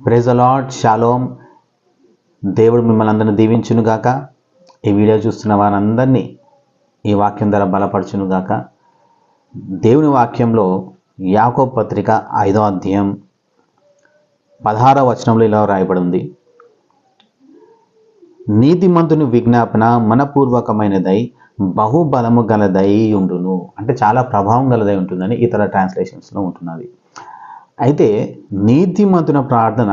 Praise అలాడ్ shalom దేవుడు మిమ్మల్ని అందరిని దీవించునుగాక ఈ వీడియో చూస్తున్న వారందరినీ ఈ వాక్యం ద్వారా బలపరచును గాక. దేవుని వాక్యంలో యాకో పత్రిక ఐదో అధ్యాయం పదహారవ వచనంలో ఇలా రాయబడింది. నీతిమంతుని విజ్ఞాపన మనపూర్వకమైనదై బహుబలము గలదై ఉండును. అంటే చాలా ప్రభావం గలదై ఉంటుందని ఇతర ట్రాన్స్లేషన్స్లో ఉంటున్నది అయితే నీతిమంతున ప్రార్థన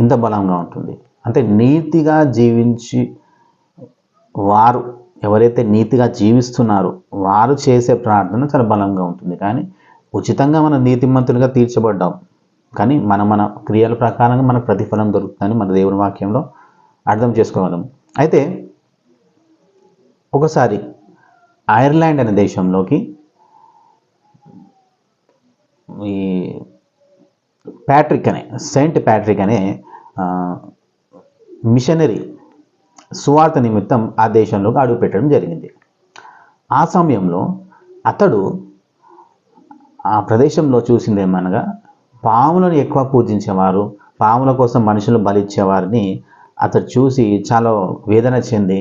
ఇంత బలంగా ఉంటుంది. అంటే నీతిగా జీవించి వారు ఎవరైతే నీతిగా జీవిస్తున్నారో వారు చేసే ప్రార్థన చాలా బలంగా ఉంటుంది. కానీ ఉచితంగా మనం నీతిమంతులుగా తీర్చబడ్డాం. కానీ మన మన క్రియల ప్రకారంగా మన ప్రతిఫలం దొరుకుతుందని మన దేవుని వాక్యంలో అర్థం చేసుకోగలం. అయితే ఒకసారి ఐర్లాండ్ అనే దేశంలోకి ఈ ప్యాట్రిక్ అనే సెయింట్ ప్యాట్రిక్ అనే మిషనరీ సువార్త నిమిత్తం ఆ దేశంలోకి అడుగుపెట్టడం జరిగింది. ఆ సమయంలో అతడు ఆ ప్రదేశంలో చూసింది ఏమనగా పాములను ఎక్కువ పూజించేవారు పాముల కోసం మనుషులు బలిచ్చేవారిని అతడు చూసి చాలా వేదన చెంది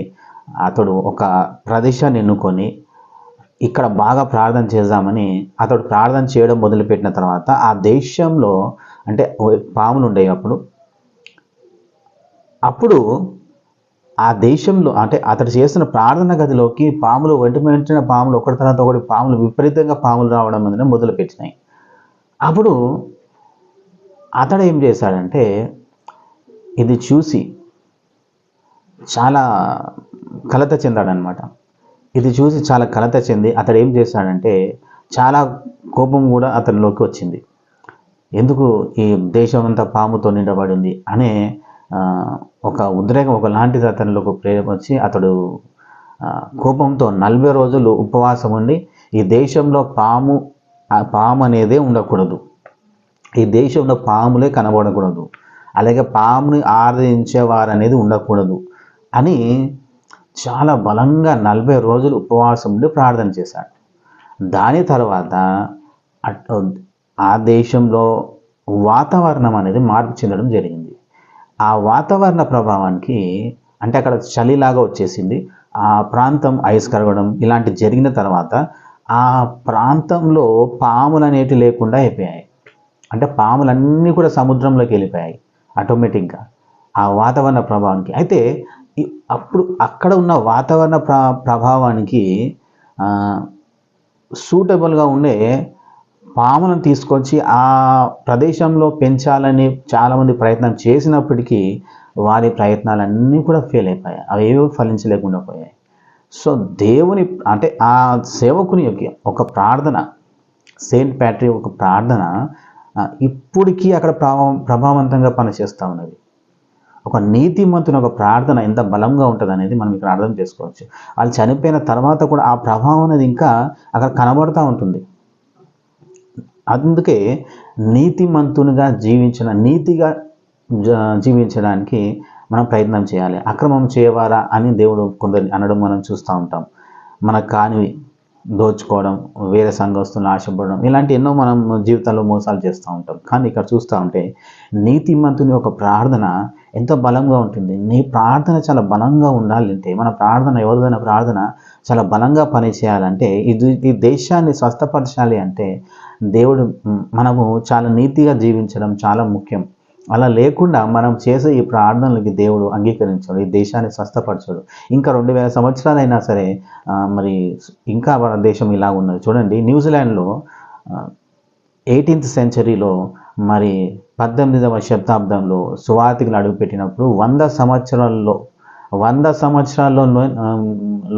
అతడు ఒక ప్రదేశాన్ని ఎన్నుకొని ఇక్కడ బాగా ప్రార్థన చేద్దామని అతడు ప్రార్థన చేయడం మొదలుపెట్టిన తర్వాత ఆ దేశంలో అంటే పాములు ఉండేవి అప్పుడు. అప్పుడు ఆ దేశంలో అంటే అతడు చేస్తున్న ప్రార్థన గదిలోకి పాములు వెంట వెంటనే పాములు ఒకటి తర్వాత ఒకటి పాములు విపరీతంగా పాములు రావడం అనేది మొదలుపెట్టినాయి. అప్పుడు అతడు ఏం చేశాడంటే ఇది చూసి చాలా కలత చెందాడనమాట ఇది చూసి చాలా కలత చెంది అతడు ఏం చేశాడంటే చాలా కోపం కూడా అతనిలోకి వచ్చింది. ఎందుకు ఈ దేశం అంతా పాముతో నిండబడింది అనే ఒక ఉద్రేకం ఒక లాంటిది అతనిలోకి ప్రేరణ వచ్చి అతడు కోపంతో నలభై రోజులు ఉపవాసం ఉండి ఈ దేశంలో పాము పాము అనేదే ఉండకూడదు. ఈ దేశంలో పాములే కనబడకూడదు. అలాగే పాముని ఆరాధించేవారు అనేది ఉండకూడదు అని చాలా బలంగా నలభై రోజులు ఉపవాసం ఉండి ప్రార్థన చేశాడు. దాని తర్వాత ఆ దేశంలో వాతావరణం అనేది మార్పు చెందడం జరిగింది. ఆ వాతావరణ ప్రభావానికి అంటే అక్కడ చలిలాగా వచ్చేసింది. ఆ ప్రాంతం ఐస్ కరగడం ఇలాంటి జరిగిన తర్వాత ఆ ప్రాంతంలో పాములు అనేటివి లేకుండా అయిపోయాయి. అంటే పాములన్నీ కూడా సముద్రంలోకి వెళ్ళిపోయాయి ఆటోమేటిక్గా ఆ వాతావరణ ప్రభావానికి. అయితే అప్పుడు అక్కడ ఉన్న వాతావరణ ప్ర ప్రభావానికి సూటబుల్గా ఉండే పాములను తీసుకొచ్చి ఆ ప్రదేశంలో పెంచాలని చాలామంది ప్రయత్నం చేసినప్పటికీ వారి ప్రయత్నాలన్నీ కూడా ఫెయిల్ అయిపోయాయి. అవి ఫలించలేకుండా పోయాయి. సో దేవుని అంటే ఆ సేవకుని యొక్క ఒక ప్రార్థన సెయింట్ ప్యాట్రీ ఒక ప్రార్థన ఇప్పటికీ అక్కడ ప్రభావం ప్రభావవంతంగా పనిచేస్తూ ఉన్నది. ఒక నీతిమంతుని ఒక ప్రార్థన ఎంత బలంగా ఉంటుంది అనేది మనం ఇక్కడ అర్థం చేసుకోవచ్చు. వాళ్ళు చనిపోయిన తర్వాత కూడా ఆ ప్రభావం అనేది ఇంకా అక్కడ కనబడుతూ ఉంటుంది. అందుకే నీతిమంతునిగా జీవించిన నీతిగా జ- జీవించడానికి మనం ప్రయత్నం చేయాలి. అక్రమం చేయవారా అని దేవుడు కొందరు అనడం మనం చూస్తూ ఉంటాం. మనకు కానివి దోచుకోవడం వేరే సంఘస్తులను ఆశపడడం ఇలాంటి ఎన్నో మనం జీవితంలో మోసాలు చేస్తూ ఉంటాం. కానీ ఇక్కడ చూస్తూ ఉంటే నీతిమంతుని ఒక ప్రార్థన ఎంతో బలంగా ఉంటుంది. నీ ప్రార్థన చాలా బలంగా ఉండాలంటే మన ప్రార్థన ఎవరిదైనా ప్రార్థన చాలా బలంగా పనిచేయాలంటే ఇది ఈ దేశాన్ని స్వస్థపరచాలి అంటే దేవుడు మనము చాలా నీతిగా జీవించడం చాలా ముఖ్యం. అలా లేకుండా మనం చేసే ఈ ప్రార్థనలకి దేవుడు అంగీకరించాడు ఈ దేశాన్ని స్వస్థపరచడు. ఇంకా రెండు వేల సంవత్సరాలైనా సరే మరి ఇంకా మన దేశం ఇలా ఉన్నది. చూడండి న్యూజిలాండ్లో ఎయిటీన్త్ సెంచరీలో మరి పద్దెనిమిదవ శతాబ్దంలో సువార్తికులు అడుగుపెట్టినప్పుడు వంద సంవత్సరాల్లో వంద సంవత్సరాల్లో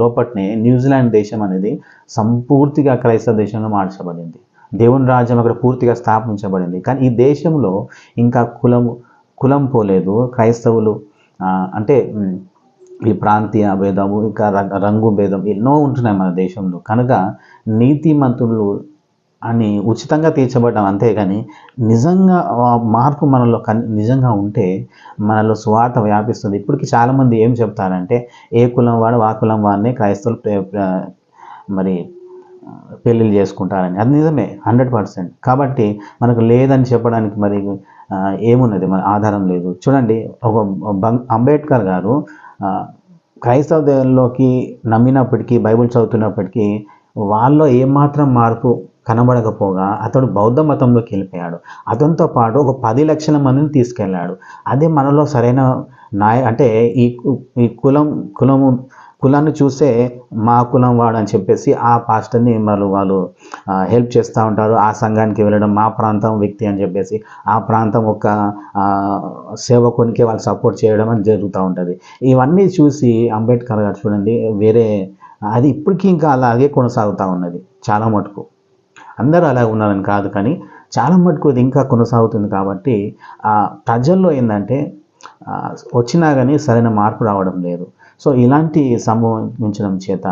లోపట్నే న్యూజిలాండ్ దేశం అనేది సంపూర్తిగా క్రైస్తవ దేశంలో మార్చబడింది. దేవుని రాజ్యం అక్కడ పూర్తిగా స్థాపించబడింది. కానీ ఈ దేశంలో ఇంకా కులం కులం పోలేదు. క్రైస్తవులు అంటే ఈ ప్రాంతీయ భేదము ఇంకా రంగు భేదం ఎన్నో ఉంటున్నాయి మన దేశంలో. కనుక నీతిమంతులు అని ఉచితంగా తీర్చబడ్డాం అంతేగాని నిజంగా మార్పు మనలో కన్- నిజంగా ఉంటే మనలో స్వార్థ వ్యాపిస్తుంది. ఇప్పటికి చాలామంది ఏం చెప్తారంటే ఏ కులం వాడు ఆ కులం వాడిని క్రైస్తవులు మరి పెళ్ళిళ్ళు చేసుకుంటారని. అది నిజమే హండ్రెడ్ పర్సెంట్. కాబట్టి మనకు లేదని చెప్పడానికి మరి ఏమున్నది? మన ఆధారం లేదు. చూడండి ఒక అంబేద్కర్ గారు క్రైస్తవ దేవుల్లోకి నమ్మినప్పటికీ బైబిల్ చదువుతున్నప్పటికీ వాళ్ళలో ఏమాత్రం మార్పు కనబడకపోగా అతడు బౌద్ధ మతంలోకి వెళ్ళిపోయాడు. అతనితో పాటు ఒక పది లక్షల మందిని తీసుకెళ్ళాడు. అదే మనలో సరైన నాయ అంటే ఈ ఈ కులం కులము కులాన్ని చూసే మా కులం వాడు అని చెప్పేసి ఆ పాస్టర్ని మరి వాళ్ళు హెల్ప్ చేస్తూ ఉంటారు. ఆ సంఘానికి వెళ్ళడం మా ప్రాంతం వ్యక్తి అని చెప్పేసి ఆ ప్రాంతం ఒక సేవకునికి వాళ్ళు సపోర్ట్ చేయడం అని జరుగుతూ ఉంటుంది. ఇవన్నీ చూసి అంబేద్కర్ గారు చూడండి వేరే అది ఇప్పటికీ ఇంకా అలాగే కొనసాగుతూ ఉన్నది చాలా మటుకు. అందరూ అలా ఉన్నారని కాదు కానీ చాలా మటుకు ఇది ఇంకా కొనసాగుతుంది కాబట్టి ఆ ప్రజల్లో ఏంటంటే వచ్చినా కానీ సరైన మార్పు రావడం లేదు. సో ఇలాంటి సంభవించడం చేత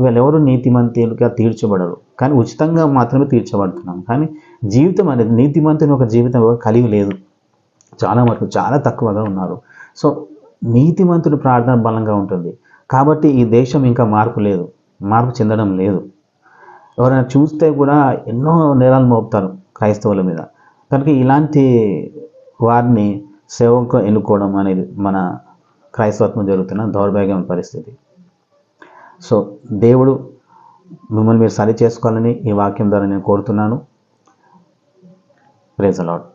వీళ్ళెవరు నీతిమంతులుగా తీర్చబడరు. కానీ ఉచితంగా మాత్రమే తీర్చబడుతున్నాం. కానీ జీవితం అనేది నీతిమంతుని ఒక జీవితం కలిగి లేదు. చాలా మటుకు చాలా తక్కువగా ఉన్నారు. సో నీతిమంతుడి ప్రార్థన బలంగా ఉంటుంది. కాబట్టి ఈ దేశం ఇంకా మార్పు లేదు. మార్పు చెందడం లేదు. ఎవరైనా చూస్తే కూడా ఎన్నో నేరాలు మోపుతారు క్రైస్తవుల మీద. కనుక ఇలాంటి వారిని సేవకు ఎన్నుకోవడం అనేది మన క్రైస్తవత్వం జరుగుతున్న దౌర్భాగ్యం పరిస్థితి. సో దేవుడు మిమ్మల్ని మీరు సరి చేసుకోవాలని ఈ వాక్యం ద్వారా నేను కోరుతున్నాను. ప్రేజ్ అలాడ్